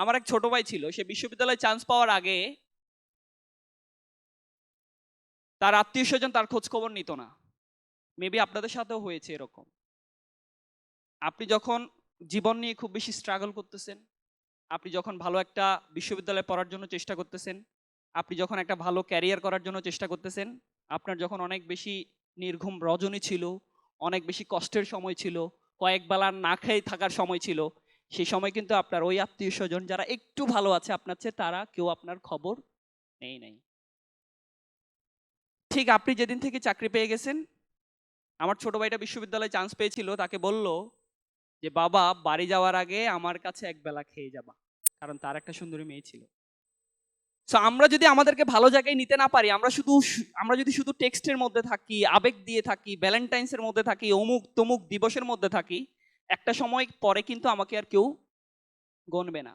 আমার এক ছোট ভাই ছিল, সে বিশ্ববিদ্যালয়ে চান্স পাওয়ার আগে তার আত্মীয় স্বজন তার খোঁজ খবর নিত না। মেবি আপনাদের সাথেও হয়েছে এরকম। আপনি যখন জীবন নিয়ে খুব বেশি স্ট্রাগল করতেছেন, আপনি যখন ভালো একটা বিশ্ববিদ্যালয়ে পড়ার জন্য চেষ্টা করতেছেন, আপনি যখন একটা ভালো ক্যারিয়ার করার জন্য চেষ্টা করতেছেন, আপনার যখন অনেক বেশি নির্ঘুম রজনী ছিল, অনেক বেশি কষ্টের সময় ছিল, কয়েক বেলা না খেয়ে থাকার সময় ছিল সেই সময় কিন্তু আপনার ওই আত্মীয় স্বজন যারা একটু ভালো আছে আপনার চেয়ে, তারা কেউ আপনার খবর নেই নাই। ঠিক আপনি যেদিন থেকে চাকরি পেয়ে গেছেন, আমার ছোট ভাইটা বিশ্ববিদ্যালয়ে চান্স পেয়েছিল, তাকে বলল যে, বাবা, বাড়ি যাওয়ার আগে আমার কাছে এক বেলা খেয়ে যাবা। কারণ তার একটা সুন্দরী মেয়ে ছিল। সো আমরা যদি আমাদেরকে ভালো জায়গায় নিতে না পারি, আমরা শুধু আমরা যদি শুধু টেক্সটের মধ্যে থাকি, আবেগ দিয়ে থাকি ভ্যালেন্টাইন্সের মধ্যে থাকি অমুক তমুক দিবসের মধ্যে থাকি একটা সময় পরে কিন্তু আমাকে আর কেউ গণবে না।